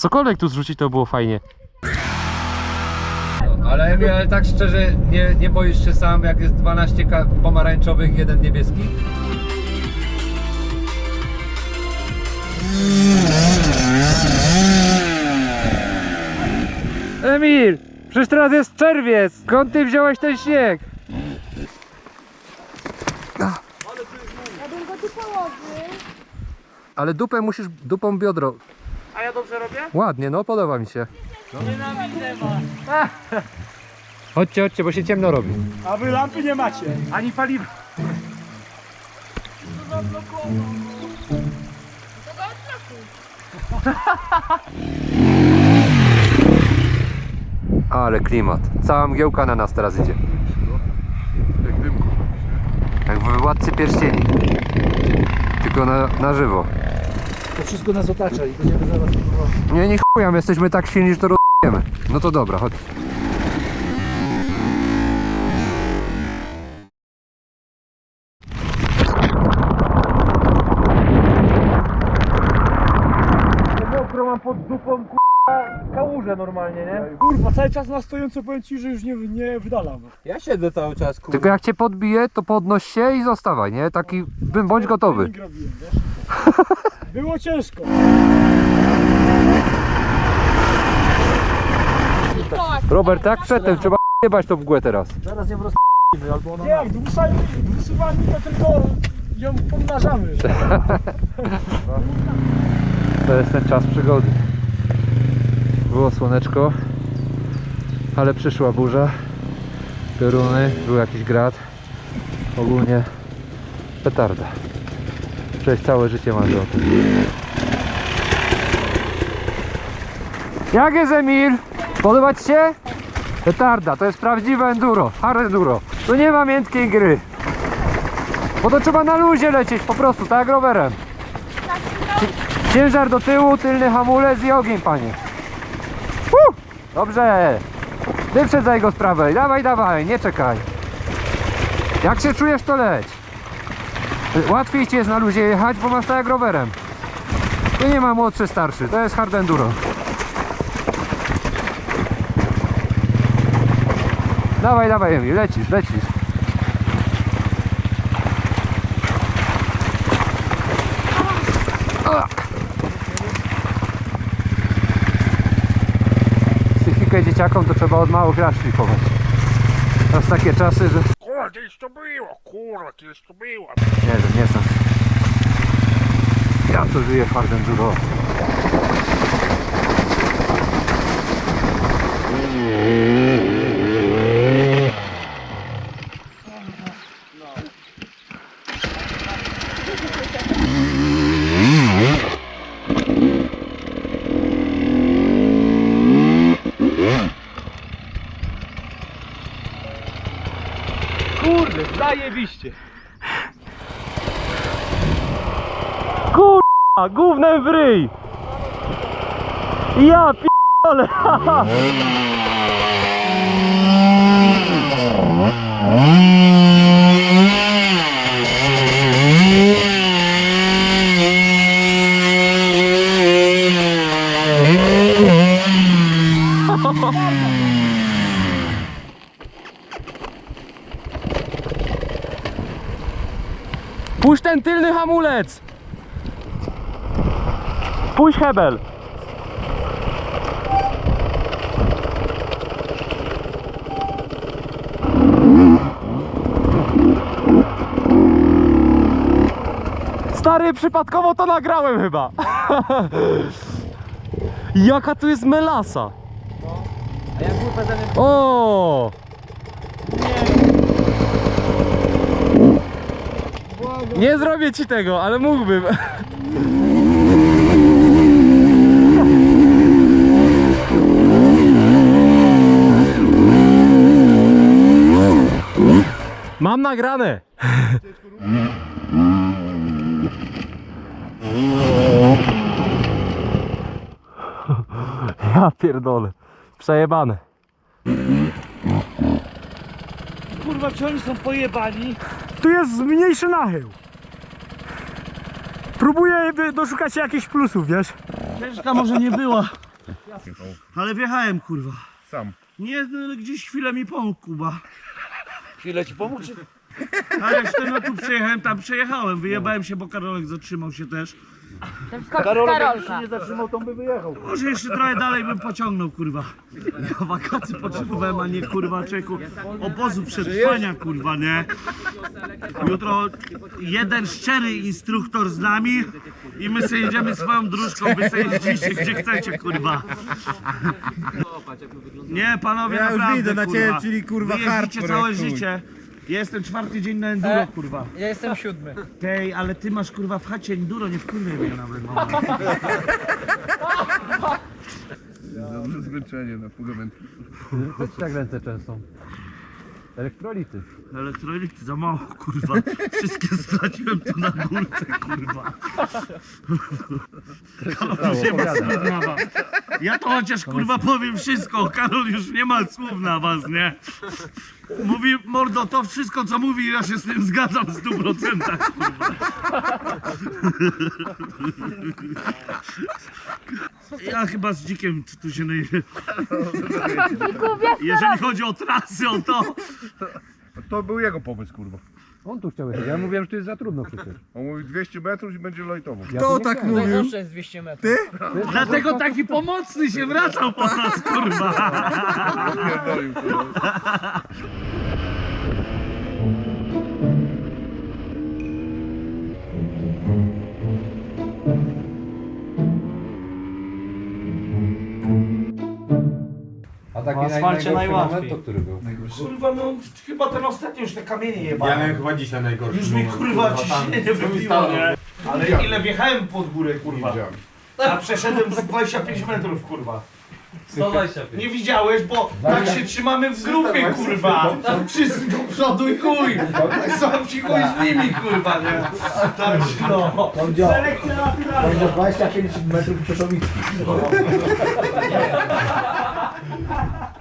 Cokolwiek tu zrzucić to było fajnie. Ale Emil, ale tak szczerze, nie, nie boisz się sam, jak jest 12 ka- pomarańczowych, jeden niebieski? Emil! Przecież teraz jest czerwiec! Skąd ty wziąłeś ten śnieg? Ja bym go tu położył. Ale dupę musisz, dupą biodro. A ja dobrze robię? Ładnie, no podoba mi się. Nienawidzę was! Chodźcie, chodźcie, bo się ciemno robi. A wy lampy nie macie. Ani paliwa. Ale klimat. Cała mgiełka na nas teraz idzie. Jak w Władcy Pierścieni. Tylko na, na żywo. To wszystko nas otacza i będziemy zaraz próbować. Nie, nie chuja, my jesteśmy tak silni, że to rozjemy. No to dobra, chodź. Mokro mam pod dupą k***a kałużę normalnie, nie? Kurwa, cały czas na stojąco powiem ci, że już nie, nie wydalam. Ja siedzę cały czas, kurwa. Tylko jak cię podbije, to podnoś się i zostawaj, nie? Taki, bym bądź gotowy. Trening robiłem, wiesz? Było ciężko. Robert, tak przedtem, trzeba jebać to w mgłę teraz. Zaraz ją rozpimy, albo ona... Nie, jak wysuwani, wysuwani to tylko ją pomnażamy. To jest ten czas przygody. Było słoneczko, ale przyszła burza, pioruny, był jakiś grad. Ogólnie petarda. Przez całe życie marzę o tym. Jak jest Emil? Podoba Ci się? Petarda, to jest prawdziwe enduro, hard enduro. Tu nie ma miętkiej gry. Bo to trzeba na luzie lecieć po prostu, tak jak rowerem. Ciężar do tyłu, tylny hamulec i ogień, panie. Uh, dobrze. Wyprzedzaj go z prawej. Dawaj, dawaj, nie czekaj. Jak się czujesz, to leć. Łatwiej ci jest na luzie jechać, bo masz tak jak rowerem. Tu nie ma młodszy, starszy. To jest hard enduro. Dawaj, dawaj, Emil, lecisz, lecisz. Psychikę dzieciakom to trzeba od małych lat szlifować. Teraz takie czasy, że... Kiedyś to było, kurwa, kiedyś to było. Nie wiem, nie znam. Ja to żyję w hard enduro. Kurde, zajebiście. Kurwa, gównem w ryj. Ja p***ole. Puść ten tylny hamulec! Puść hebel! Stary, przypadkowo to nagrałem chyba. Jaka tu jest melasa. A pedałem O! Nie zrobię ci tego, ale mógłbym. Mam nagrane. Ja pierdolę. Przejebane. Kurwa, czy oni są pojebani? Tu jest mniejszy nachył. Próbuję by- doszukać się jakichś plusów, wiesz? Ciężka może nie była. Ale wjechałem, kurwa. Sam. Nie, no, gdzieś chwilę mi pomógł, Kuba. Chwilę ci pomóc? Ale jeszcze no tu przejechałem, tam przejechałem. Wyjebałem się, bo Karolek zatrzymał się też. Ten skok z Karolka. nie zatrzymał, to by wyjechał. Może jeszcze trochę dalej bym pociągnął, kurwa. Ja wakacji potrzebowałem, a nie kurwa czeku. Obozu przetrwania, kurwa, nie? Jutro jeden szczery instruktor z nami i my sobie jedziemy swoją dróżką, wy sobie jeździcie gdzie chcecie, kurwa. Nie, panowie, Ja już naprawdę, widzę na kurwa. ciebie, czyli, kurwa, Wy jeździcie hardcore całe jak chuj. życie. Ja jestem czwarty dzień na enduro, kurwa. Ja jestem siódmy. Tej, ale ty masz kurwa w chacie enduro, nie wkurwaj mnie nawet. No. Dobrze zmęczenie na Co ci tak ręce często? Elektrolity. Elektrolity za mało, kurwa. Wszystkie straciłem tu na górce, kurwa. Karol już nie ma słów na was. Ja to chociaż kurwa powiem wszystko. Karol już nie ma słów na was, nie? Mówi, mordo, to wszystko co mówi, ja się z tym zgadzam w 100%, kurwa. Ja chyba z dzikiem tu się naj... Jeżeli chodzi o trasy, o to, To był jego pomysł, kurwa. On tu chciał jechać. Ja mówiłem, że to jest za trudno przecież. On mówi 200 metrów i będzie lajtował. Ja tu nie tak chciałem. To zawsze jest 200 metrów. Dlatego taki pomocny się wracał po nas, kurwa. Pierdolił, kurwa. W asfalcie najgorszy najłatwiej. to który był? Kurwa, no chyba ten ostatni już te kamienie jebałem. Ja miałem chyba dzisiaj najgorszy Już mi moment, kurwa ciśnienie mi wybiło, nie? Ale ile wjechałem pod górę, kurwa. Widziałem. A przeszedłem z 25 metrów, kurwa. 125. Nie widziałeś, bo tak się trzymamy w grupie, kurwa. Wszyscy do przodu i chuj. Sam ci chuj z nimi, kurwa, nie? Tak, no. Selekcja naturalna. 25 metrów przeszowicki. Ha ha ha!